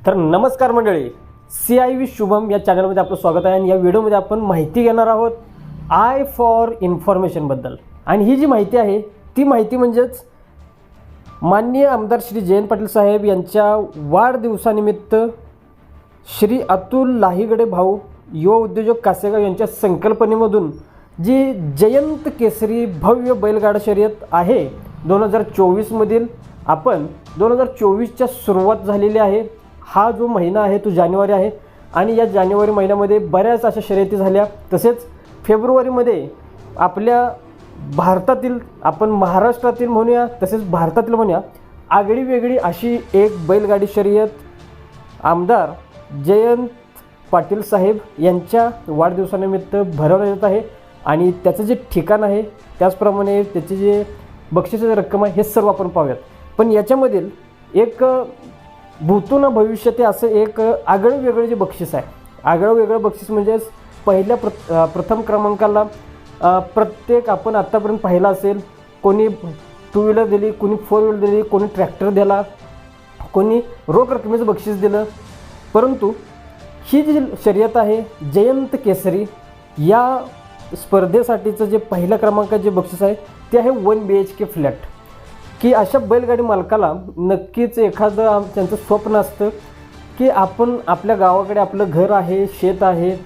तर नमस्कार मंडळी सी आय व्ही शुभम या चॅनलमध्ये आपलं स्वागत आहे आणि या व्हिडिओमध्ये आपण माहिती घेणार आहोत आय फॉर इन्फॉर्मेशनबद्दल आणि ही जी माहिती आहे ती माहिती म्हणजेच माननीय आमदार श्री जयंत पाटील साहेब यांच्या वाढदिवसानिमित्त श्री अतुल लाहीगडे भाऊ युवा उद्योजक कासेगाव यांच्या संकल्पनेमधून जी जयंत केसरी भव्य बैलगाडा शर्यत आहे दोन हजार चोवीसमधील आपण दोन हजार चोवीसच्या सुरुवात झालेली आहे हा जो महिना आहे तो जानेवारी आहे. आणि या जानेवारी महिन्यामध्ये बऱ्याच अशा शर्यती झाल्या. तसेच फेब्रुवारीमध्ये आपल्या भारतातील आपण महाराष्ट्रातील म्हणूया तसेच भारतातील म्हणूया आगळी वेगळी अशी एक बैलगाडी शर्यत आमदार जयंत पाटील साहेब यांच्या वाढदिवसानिमित्त भरवण्यात येत आहे. आणि त्याचं जे ठिकाण आहे त्याचप्रमाणे त्याचे जे बक्षिसाची रक्कम आहे हे सर्व आपण पाहूयात. पण याच्यामधील एक भूतून ते असं एक आगळं वेगळं जे बक्षीस आहे. आगळं वेगळं बक्षीस म्हणजेच पहिल्या प्र प्रथम क्रमांकाला प्रत्येक आपण आत्तापर्यंत पाहिलं असेल कोणी टू व्हीलर दिली कोणी फोर व्हीलर दिली कोणी ट्रॅक्टर दिला कोणी रोख रकमेचं बक्षीस दिलं. परंतु ही जी शर्यत आहे जयंत केसरी या स्पर्धेसाठीचं जे पहिल्या क्रमांकाचे बक्षीस आहे ते आहे one B H K flat की अशा बैलगाडी मालकाला नक्कीच एखादं त्यांचं स्वप्न असतं की आपण आपल्या गावाकडे आपलं घर आहे शेत आहे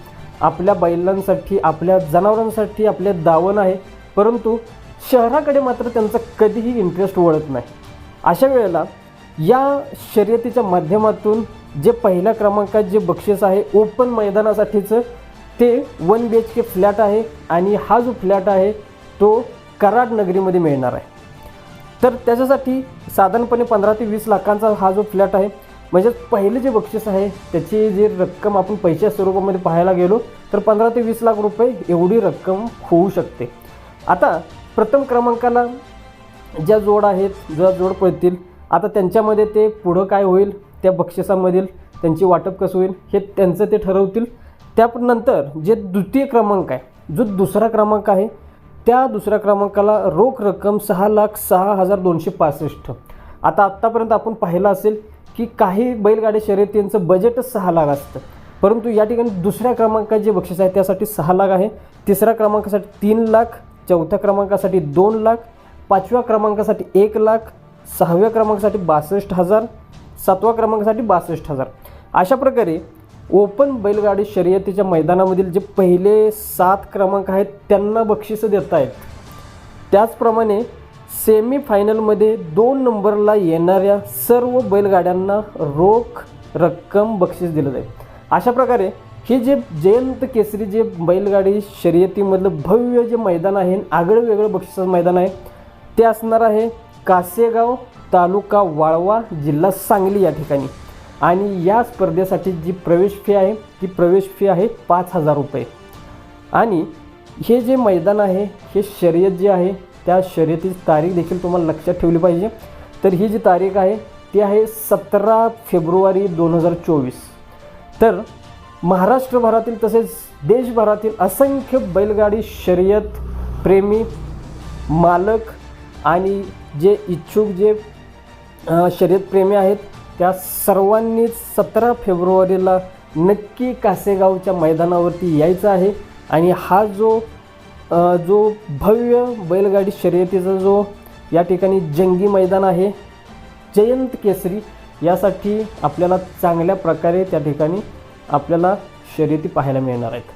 आपल्या बैलांसाठी आपल्या जनावरांसाठी आपल्या दावण आहे परंतु शहराकडे मात्र त्यांचा कधीही इंटरेस्ट वळत नाही. अशा वेळेला या शर्यतीच्या माध्यमातून जे पहिल्या क्रमांकात जे बक्षीस आहे ओपन मैदानासाठीचं ते one B H K flat आहे आणि हा जो फ्लॅट आहे तो कराड नगरीमध्ये मिळणार आहे. तर त्याच्यासाठी साधारणपणे पंधरा ते वीस लाखांचा हा जो फ्लॅट आहे म्हणजे पहिले जे बक्षीस आहे त्याची जी रक्कम आपण पैशाच्या स्वरूपामध्ये पाहायला गेलो तर पंधरा ते वीस लाख रुपये एवढी रक्कम होऊ शकते. आता प्रथम क्रमांकाला ज्या जोड आहेत ज्या जोड पळतील आता त्यांच्यामध्ये ते पुढं काय होईल त्या बक्षिसामधील त्यांची वाटप कसं होईल हे त्यांचं ते ठरवतील. त्यानंतर जे द्वितीय क्रमांक आहे जो दुसरा क्रमांक आहे त्या दुसऱ्या क्रमांकाला रोख रक्कम सहा लाख सहा हजार दोनशे पासष्ट. आता आत्तापर्यंत आपण पाहिलं असेल की काही बैलगाडी शर्यतींचं बजेटच सहा लाख असतं. परंतु या ठिकाणी दुसऱ्या क्रमांकात जे बक्षीस आहे त्यासाठी सहा लाख आहे. तिसऱ्या क्रमांकासाठी तीन लाख चौथ्या क्रमांकासाठी दोन लाख पाचव्या क्रमांकासाठी एक लाख सहाव्या क्रमांकासाठी बासष्ट हजार सातव्या क्रमांकासाठी बासष्ट हजार. अशा प्रकारे ओपन बैलगाडी शर्यतीच्या मैदानामधील जे पहिले सात क्रमांक आहेत त्यांना बक्षिसं देत आहेत. त्याचप्रमाणे सेमी फायनलमध्ये दोन नंबरला येणाऱ्या सर्व बैलगाड्यांना रोख रक्कम बक्षीस दिलं जाईल. अशा प्रकारे हे जे जयंत केसरी जे बैलगाडी शर्यतीमधलं भव्य जे मैदान आहे आगळं वेगळं बक्षिसाचं मैदान आहे ते असणार आहे कासेगाव तालुका वाळवा जिल्हा सांगली या ठिकाणी. आणि या स्पर्धेसाठी जी प्रवेश फी आहे ती प्रवेश फी आहे पाच हजार रुपये. आणि हे जे मैदान आहे हे शर्यत जे आहे त्या शर्यतीची तारीख देखील तुम्हाला लक्षात ठेवली पाहिजे. तर ही जी तारीख आहे ती आहे सतरा फेब्रुवारी दोन हजार चोवीस. तर महाराष्ट्रभरातील तसेच देशभरातील असंख्य बैलगाडी शर्यत प्रेमी मालक आणि जे इच्छुक जे शर्यतप्रेमी आहेत त्या सर्वांनी सतरा फेब्रुवारीला नक्की कासेगावच्या मैदानावरती यायचं आहे. आणि हा जो जो भव्य बैलगाडी शर्यतीचा जो या ठिकाणी जंगी मैदान आहे जयंत केसरी यासाठी आपल्याला चांगल्या प्रकारे त्या ठिकाणी आपल्याला शर्यती पाहायला मिळणार आहेत.